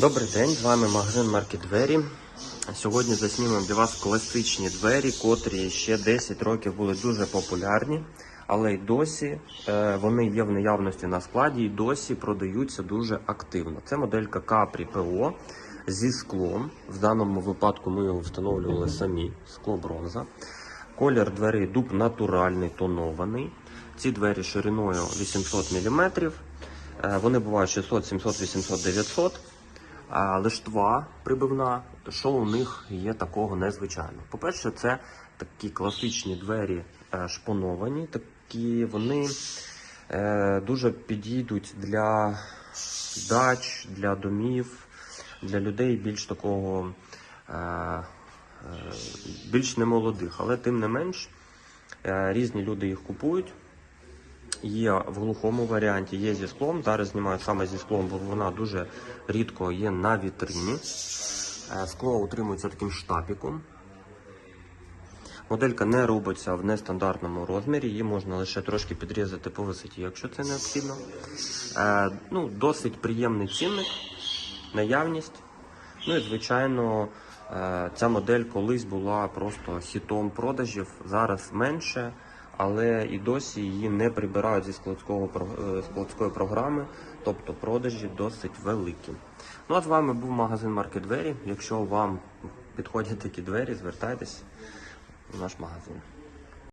Добрий день, з вами магазин Марки Двері. Сьогодні заснімемо для вас класичні двері, котрі ще 10 років були дуже популярні, але й досі е, вони є в наявності на складі і досі продаються дуже активно. Це моделька Capri PO зі склом. В даному випадку ми його встановлювали самі, скло бронза. Колір дверей дуб натуральний, тонований. Ці двері шириною 800 мм. Е, Вони бувають 600, 700, 800, 900. Лиштва прибивна, що у них є такого незвичайного? По-перше, це такі класичні двері е, шпоновані, такі вони е, дуже підійдуть для дач, для домів, для людей більш такого е, більш немолодих, але тим не менш різні люди їх купують. Є в глухому варіанті, є зі склом. Зараз знімаю саме зі склом, бо вона дуже рідко є на вітрині. Е, Скло утримується таким штапіком. Моделька не робиться в нестандартному розмірі, її можна лише трошки підрізати по висоті, якщо це необхідно. Е, ну, досить приємний цінник, наявність. Ну і звичайно, е, ця модель колись була просто хітом продажів, зараз менше, але і досі її не прибирають зі складського е, складської програми, тобто продажі досить великі. Ну а з вами був магазин Марки Двері. Якщо вам підходять такі двері, звертайтесь в наш магазин.